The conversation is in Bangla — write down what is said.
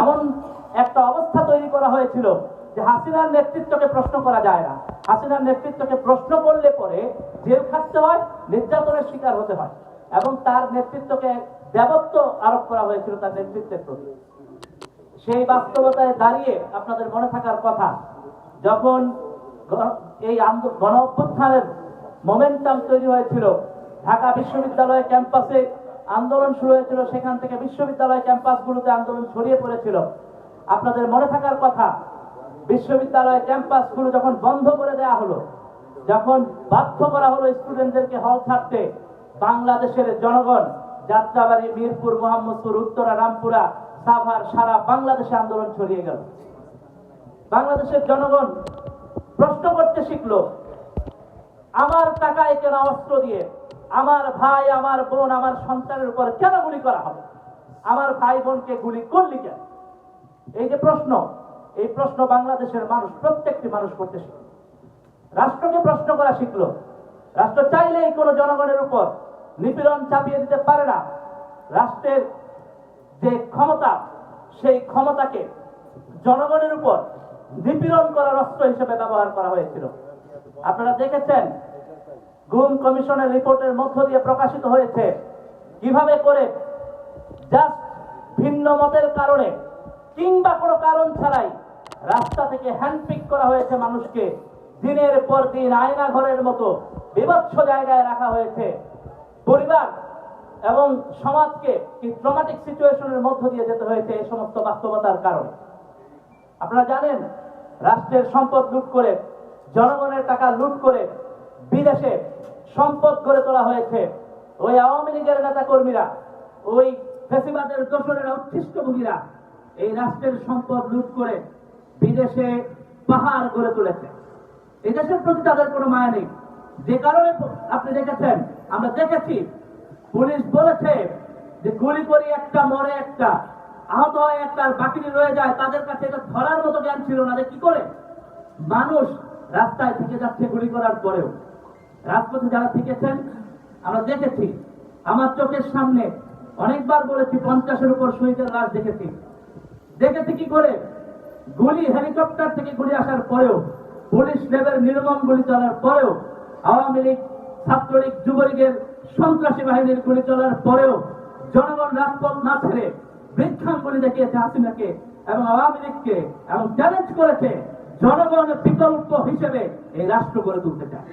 এমন একটা অবস্থা তৈরি করা হয়েছিল যে হাসিনার নেতৃত্বকে প্রশ্ন করা যায় না। হাসিনার নেতৃত্বকে প্রশ্ন করলে পরে জেল খাটতে হয়, নির্যাতনের শিকার হতে হয় এবং তার নেতৃত্বকে দেবত্ব আরোপ করা হয়েছিল তার নেতৃত্বের প্রতি। সেই বাস্তবতায় দাঁড়িয়ে আপনাদের মনে থাকার কথা, যখন এই গণ অভ্যুত্থানের মোমেন্টাম তৈরি হয়েছিল, ঢাকা বিশ্ববিদ্যালয় ক্যাম্পাসে আন্দোলন শুরু হয়েছিল, সেখান থেকে বিশ্ববিদ্যালয় ক্যাম্পাসগুলোতে আন্দোলন ছড়িয়ে পড়েছিল। আপনাদের মনে থাকার কথা, বিশ্ববিদ্যালয় ক্যাম্পাসগুলো যখন বন্ধ করে দেওয়া হলো, যখন বাধ্য করা হলো স্টুডেন্টদেরকে হল ছাড়তে, বাংলাদেশের জনগণ, যাত্রাবাড়ি, মিরপুর, মোহাম্মদপুর, উত্তরা, রামপুরা, সাভার, সারা বাংলাদেশে আন্দোলন ছড়িয়ে গেল। বাংলাদেশের জনগণ প্রশ্ন করতে শিখল, আমার টাকায় কেনা অস্ত্র দিয়ে আমার ভাই, আমার বোন, আমার সন্তানের উপর কেন গুলি করা হবে? আমার ভাই বোনকে গুলি করলি কেন? এই যে প্রশ্ন, এই প্রশ্ন বাংলাদেশের মানুষ, প্রত্যেকটি মানুষ করতে শিখল। রাষ্ট্রকে প্রশ্ন করা শিখলো। রাষ্ট্র চাইলেই কোনো জনগণের উপর নিপীড়ন চাপিয়ে দিতে পারে না। রাষ্ট্রের যে ক্ষমতা, সেই ক্ষমতাকে জনগণের উপর নিপীড়ন করার অস্ত্র হিসেবে ব্যবহার করা হয়েছিল। আপনারা দেখেছেন গুম কমিশনের রিপোর্টের মধ্য দিয়ে প্রকাশিত হয়েছে। কীভাবে করে? জাস্ট ভিন্ন মতের কারণে, কিংবা কোনো কারণ ছাড়াই রাস্তা থেকে হ্যান্ডপিক করা হয়েছে মানুষকে। দিনের পর দিন আয়না ঘরের মতো বিভৎস জায়গায় রাখা হয়েছে। পরিবার এবং সমাজকে ট্রমাটিক সিচুয়েশনের মধ্য দিয়ে যেতে হয়েছে এই সমস্ত বাস্তবতার কারণে। আপনারা জানেন, রাষ্ট্রের সম্পদ লুট করে, জনগণের টাকা লুট করে বিদেশে সম্পদ গড়ে তোলা হয়েছে। ওই আওয়ামী লীগের নেতা কর্মীরা ওই ফেসিবাদের উচ্ছিষ্ট ভূমিরা এই রাষ্ট্রের সম্পদ লুট করে বিদেশে পাহাড় গড়ে তুলেছে। এই দেশের প্রতি তাদের কোনো মায়া নেই। যে কারণে আপনি দেখেছেন, আমরা দেখেছি, পুলিশ বলেছে যে গুলি করি একটা, মরে একটা, আহত হয় একটা, আর বাকিটি রয়ে যায়, তাদের কাছে এটা ধরার মতো জ্ঞান ছিল না যে কি করে। মানুষ রাস্তায় থেকে যাচ্ছে গুলি করার পরেও। রাজপথে যারা থেকেছেন, আমরা দেখেছি, আমার চোখের সামনে অনেকবার বলেছি, পঞ্চাশের উপর শহীদের লাশ দেখেছি। দেখেছি কি করে? গুলি হেলিকপ্টার থেকে গুলি আসার পরেও, পুলিশ লেভেল নির্মম গুলি চলার পরেও, আওয়ামী লীগ, ছাত্রলীগ, যুবলীগের সন্ত্রাসী বাহিনীর গুলি চলার পরেও, জনগণ রাজপথ না ছেড়ে বৃক্ষাঙ্গুলি দেখিয়েছে হাসিনাকে এবং আওয়ামী লীগকে এবং চ্যালেঞ্জ করেছে। জনগণ বিকল্প হিসেবে এই রাষ্ট্র গড়ে তুলতে চায়।